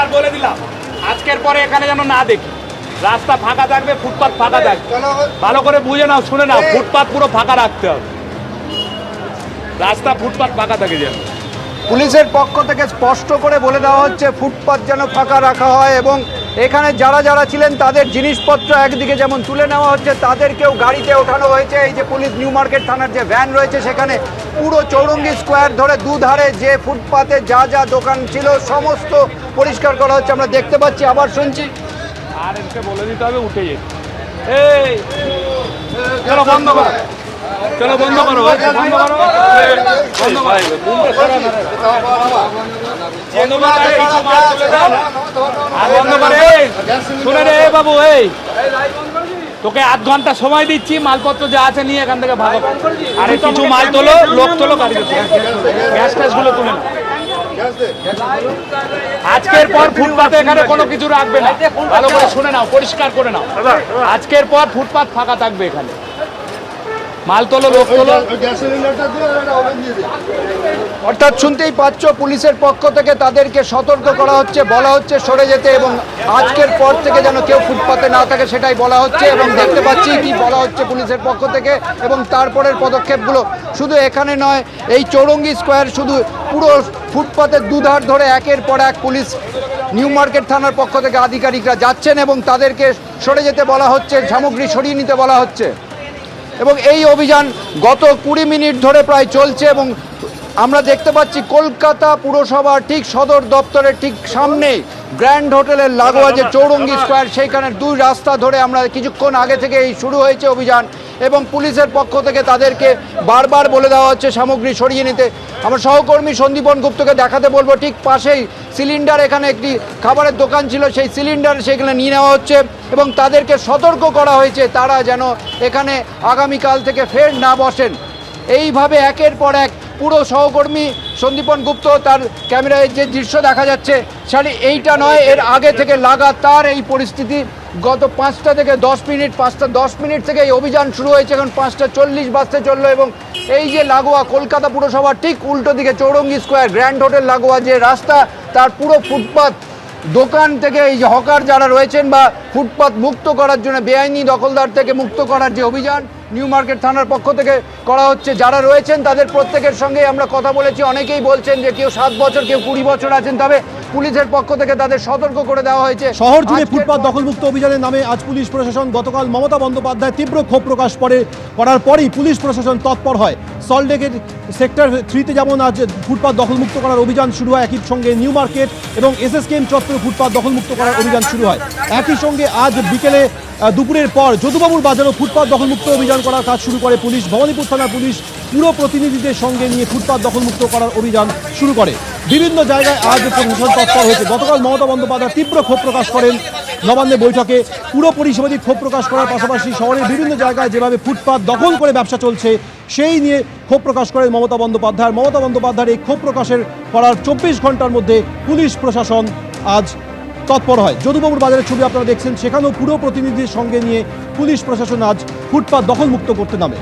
পরিষ্কার বলে দিলাম আজকের পরে এখানে যেন না দেখি। রাস্তা ফাঁকা থাকবে ফুটপাত ফাঁকা থাকবে। ভালো করে বুঝে নাও শুনে নাও ফুটপাত পুরো ফাঁকা রাখতে হবে। রাস্তা ফুটপাত ফাঁকা থাকে যেন। পুলিশের পক্ষ থেকে স্পষ্ট করে বলে দেওয়া হচ্ছে ফুটপাত যেন ফাঁকা রাখা হয় এবং এখানে যারা যারা ছিলেন তাদের জিনিসপত্র একদিকে যেমন তুলে নেওয়া হচ্ছে তাদেরকেও গাড়িতে ওঠানো হয়েছে। এই যে পুলিশ নিউ মার্কেট থানার যে ভ্যান রয়েছে সেখানে পুরো চৌরঙ্গি স্কোয়ার ধরে দুধারে যে ফুটপাতে যা যা দোকান ছিল সমস্ত পরিষ্কার করা হচ্ছে, আমরা দেখতে পাচ্ছি, আবার শুনছি। আর এসে বলে দিতে হবে, উঠে যেতে। এই! চলো, বন্ধ করো। চলো, বন্ধ করো বন্ধ করো। বন্ধ করো। না শুনে রে বাবু, এই! তোকে আধ ঘণ্টা সময় দিচ্ছি, মালপত্র যা আছে নিয়ে এখান থেকে ভাগো আরে, কিছু মাল তোলো, লোক তোলো গাড়ি গ্যাস ট্যাসগুলো তুলে নাও। আজকের পর ফুটপাতে এখানে কোনো কিছু রাখবে না। ভালো করে শুনে নাও পরিষ্কার করে নাও। আজকের পর ফুটপাত ফাঁকা থাকবে এখানে। মাল তোলো লোক তোলো। অর্থাৎ শুনতেই পাচ্ছ পুলিশের পক্ষ থেকে তাদেরকে সতর্ক করা হচ্ছে বলা হচ্ছে সরে যেতে এবং আজকের পর থেকে যেন কেউ ফুটপাতে না থাকে সেটাই বলা হচ্ছে এবং দেখতে পাচ্ছি কি বলা হচ্ছে পুলিশের পক্ষ থেকে এবং তারপরের পদক্ষেপগুলো শুধু এখানে নয় এই চৌরঙ্গি স্কোয়ার শুধু পুরো ফুটপাতের দুধার ধরে একের পর এক পুলিশ নিউ মার্কেট থানার পক্ষ থেকে আধিকারিকরা যাচ্ছেন এবং তাদেরকে সরে যেতে বলা হচ্ছে সামগ্রী সরিয়ে নিতে বলা হচ্ছে। এবং এই অভিযান গত কুড়ি মিনিট ধরে প্রায় চলছে এবং আমরা দেখতে পাচ্ছি কলকাতা পুরসভার ঠিক সদর দপ্তরের ঠিক সামনেই গ্র্যান্ড হোটেলের লাগোয়া যে চৌরঙ্গি স্কোয়ার, সেইখানে দুই রাস্তা ধরে আমরা কিছুক্ষণ আগে থেকে এই শুরু হয়েছে অভিযান। এবং পুলিশের পক্ষ থেকে তাদেরকে বারবার বলে দেওয়া হচ্ছে, সামগ্রী সরিয়ে নিতে। আমার সহকর্মী সন্দীপন গুপ্তকে দেখাতে বলব, ঠিক পাশেই সিলিন্ডার এখানে একটি খাবারের দোকান ছিল, সেই সিলিন্ডার সেখানে নিয়ে নেওয়া হচ্ছে এবং তাদেরকে সতর্ক করা হয়েছে, তারা যেন এখানে আগামীকাল থেকে ফের না বসেন। এইভাবে একের পর এক পুরো সহকর্মী সন্দীপন গুপ্ত তার ক্যামেরায় যে দৃশ্য দেখা যাচ্ছে সারি এইটা নয়, এর আগে থেকে লাগাতার এই পরিস্থিতি গত পাঁচটা থেকে দশ মিনিট, পাঁচটা দশ মিনিট থেকে এই অভিযান শুরু হয়েছে। এখন পাঁচটা চল্লিশ বাজতে চলল এবং এই যে লাগোয়া কলকাতা পুরসভার ঠিক উল্টো দিকে চৌরঙ্গি স্কোয়ার, গ্র্যান্ড হোটেল লাগোয়া যে রাস্তা, তার পুরো ফুটপাত, দোকান থেকে এই যে হকার যারা রয়েছেন বা ফুটপাত মুক্ত করার জন্য, বেআইনি দখলদার থেকে মুক্ত করার যে অভিযান, নিউ মার্কেট থানার পক্ষ থেকে করা হচ্ছে। যারা রয়েছেন, তাদের প্রত্যেকের সঙ্গে আমরা কথা বলেছি। অনেকেই বলছেন যে কেউ সাত বছর, কেউ কুড়ি বছর আছেন। তবে পুলিশের পক্ষ থেকে তাদের সতর্ক করে দেওয়া হয়েছে। শহর জুড়ে ফুটপাত দখলমুক্ত অভিযানের নামে আজ পুলিশ প্রশাসন গতকাল মমতা বন্দ্যোপাধ্যায় তীব্র ক্ষোভ প্রকাশ করে করার পরই পুলিশ প্রশাসন তৎপর হয়। সল্টলেকের সেক্টর থ্রিতে যেমন আজ ফুটপাত দখলমুক্ত করার অভিযান শুরু হয় একই সঙ্গে নিউ মার্কেট এবং এস এস এসএসকেএম চত্বরে ফুটপাত দখলমুক্ত করার অভিযান শুরু হয়। একই সঙ্গে আজ বিকেলে দুপুরের পর যদুবাবুর বাজারও ফুটপাত দখলমুক্ত অভিযান করার কাজ শুরু করে পুলিশ। ভবানীপুর থানার পুলিশ পুরো প্রতিনিধিদের সঙ্গে নিয়ে ফুটপাত দখলমুক্ত করার অভিযান শুরু করে। বিভিন্ন জায়গায় আজ প্রশাসন তৎপর হয়েছে। গতকাল মমতা বন্দ্যোপাধ্যায় তীব্র ক্ষোভ প্রকাশ করেন নবান্নের বৈঠকে। পুরো পরিষেবাদি ক্ষোভ প্রকাশ করার পাশাপাশি শহরের বিভিন্ন জায়গায় যেভাবে ফুটপাত দখল করে ব্যবসা চলছে, সেই নিয়ে ক্ষোভ প্রকাশ করেন মমতা বন্দ্যোপাধ্যায়। মমতা বন্দ্যোপাধ্যায়ের এই ক্ষোভ প্রকাশের করার চব্বিশ ঘণ্টার মধ্যে পুলিশ প্রশাসন আজ তৎপর হয়। যদুবাবুর বাজারের ছবি আপনারা দেখছেন, সেখানেও পুরো প্রতিনিধির সঙ্গে নিয়ে পুলিশ প্রশাসন আজ ফুটপাত দখলমুক্ত করতে নামে।